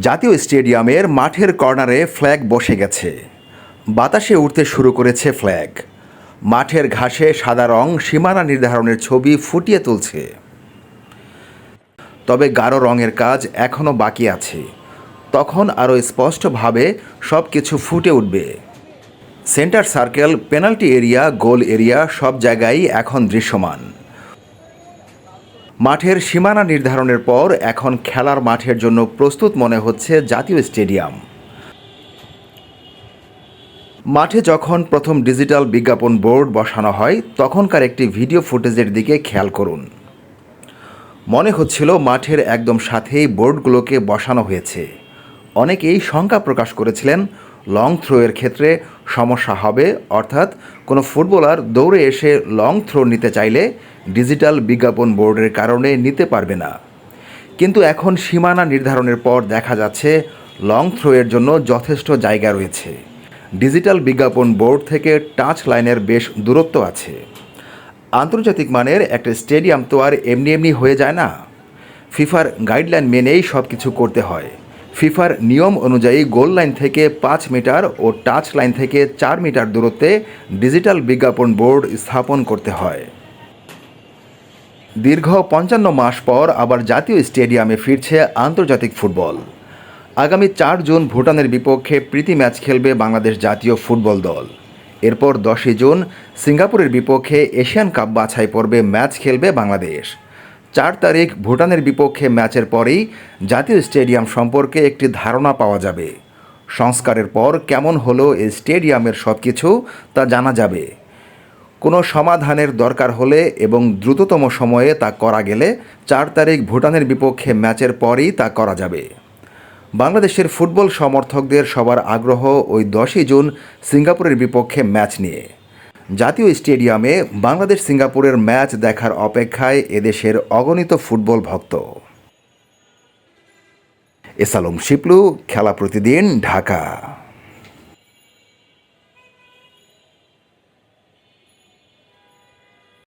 জাতীয় স্টেডিয়ামের মাঠের কর্নারে ফ্ল্যাগ বসে গেছে। বাতাসে উঠতে শুরু করেছে ফ্ল্যাগ। মাঠের ঘাসে সাদা রং সীমানা নির্ধারণের ছবি ফুটিয়ে তুলছে। তবে গাঢ় রঙের কাজ এখনও বাকি আছে। তখন আরও স্পষ্টভাবে সব কিছু ফুটে উঠবে। Centre circle, penalty area, goal area সব জায়গায় এখন দৃশ্যমান। মাঠের সীমানা নির্ধারণের পর এখন খেলার মাঠের জন্য প্রস্তুত মনে হচ্ছে জাতীয় স্টেডিয়াম। মাঠে যখন প্রথম ডিজিটাল বিজ্ঞাপন বোর্ড বসানো হয়, তখনকার একটি ভিডিও ফুটেজের দিকে খেয়াল করুন। মনে হচ্ছিল মাঠের একদম সাথেই বোর্ডগুলোকে বসানো হয়েছে। অনেকেই শঙ্কা প্রকাশ করেছিলেন লং থ্রোয়ের ক্ষেত্রে সমস্যা হবে। অর্থাৎ কোনো ফুটবলার দৌড়ে এসে লং থ্রো নিতে চাইলে ডিজিটাল বিজ্ঞাপন বোর্ডের কারণে নিতে পারবে না। কিন্তু এখন সীমানা নির্ধারণের পর দেখা যাচ্ছে লং থ্রোয়ের জন্য যথেষ্ট জায়গা রয়েছে। ডিজিটাল বিজ্ঞাপন বোর্ড থেকে টাচ লাইনের বেশ দূরত্ব আছে। আন্তর্জাতিক মানের একটা স্টেডিয়াম তো আর এমনি এমনি হয়ে যায় না। ফিফার গাইডলাইন মেনেই সব কিছু করতে হয়। ফিফার নিয়ম অনুযায়ী গোল লাইন থেকে পাঁচ মিটার ও টাচ লাইন থেকে চার মিটার দূরত্বে ডিজিটাল বিজ্ঞাপন বোর্ড স্থাপন করতে হয়। দীর্ঘ পঞ্চান্ন মাস পর আবার জাতীয় স্টেডিয়ামে ফিরছে আন্তর্জাতিক ফুটবল। আগামী চার জুন ভুটানের বিপক্ষে প্রীতি ম্যাচ খেলবে বাংলাদেশ জাতীয় ফুটবল দল। এরপর দশই জুন সিঙ্গাপুরের বিপক্ষে এশিয়ান কাপ বাছাই পর্বে ম্যাচ খেলবে বাংলাদেশ। চার তারিখ ভুটানের বিপক্ষে ম্যাচের পরেই জাতীয় স্টেডিয়াম সম্পর্কে একটি ধারণা পাওয়া যাবে। সংস্কারের পর কেমন হলো এই স্টেডিয়ামের সব কিছু তা জানা যাবে। কোনো সমাধানের দরকার হলে এবং দ্রুততম সময়ে তা করা গেলে চার তারিখ ভুটানের বিপক্ষে ম্যাচের পরেই তা করা যাবে। বাংলাদেশের ফুটবল সমর্থকদের সবার আগ্রহ ওই দশই জুন সিঙ্গাপুরের বিপক্ষে ম্যাচ নিয়ে। জাতীয় স্টেডিয়ামে বাংলাদেশ সিঙ্গাপুরের ম্যাচ দেখার অপেক্ষায় এদেশের অগণিত ফুটবল ভক্ত। এসালম শিপলু, খেলা প্রতিদিন ঢাকা।